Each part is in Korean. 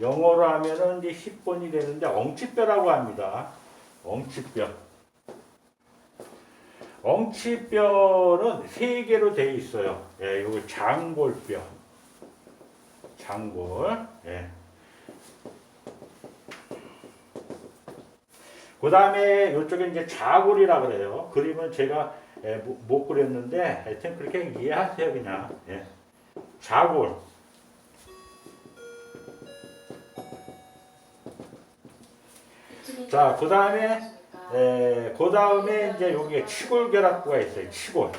영어로 하면은 이제 10번이 되는데 엉치뼈라고 합니다. 엉치뼈. 엉치뼈는 세 개로 되어 있어요. 예, 요거 장골뼈. 장골. 예. 그 다음에 이쪽에 이제 좌골이라 그래요. 그림은 제가 예, 못, 못 그렸는데 하여튼 그렇게 이해하세요 그냥. 예. 좌골. 자, 그 다음에 예, 그 다음에 이제 여기에 치골결합부가 있어요. 치골.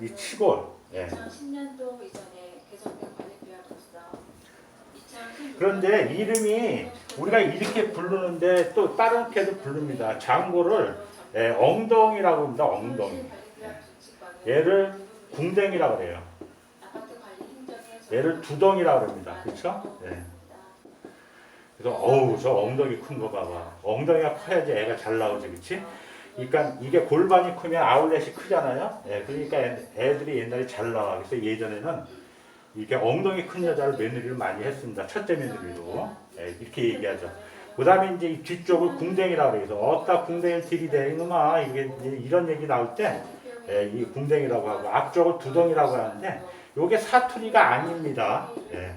이 치골. 예. 2010년도 이전에 개정된 관리 규약으로서 2016 그런데 이름이 우리가 이렇게 부르는데 또 다른게도 부릅니다. 장골을 예, 엉덩이라고 합니다. 엉덩이. 얘를 궁뎅이라고 그래요. 얘를 두덩이라고 합니다. 그렇죠? 예. 그래서 어우 저 엉덩이 큰 거 봐봐. 엉덩이가 커야지 애가 잘 나오지, 그렇지? 그러니까 이게 골반이 크면 아울렛이 크잖아요. 예, 그러니까 애- 애들이 옛날에 잘 나와. 그래서 예전에는 이렇게 엉덩이 큰 여자를 며느리를 많이 했습니다. 첫째 며느리로 예, 이렇게 얘기하죠. 그다음에 이제 이 뒤쪽을 궁뎅이라고 그래서 어따 궁뎅이를 들이대 이놈아 이게 이런 얘기 나올 때 예, 이 궁뎅이라고 하고 앞쪽을 두덩이라고 하는데 요게 사투리가 아닙니다. 예.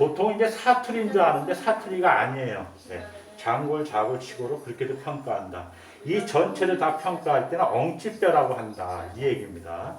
보통 이제 사투리인 줄 아는데 사투리가 아니에요. 네. 장골, 자골, 치고로 그렇게도 평가한다. 이 전체를 다 평가할 때는 엉치뼈라고 한다. 이 얘기입니다.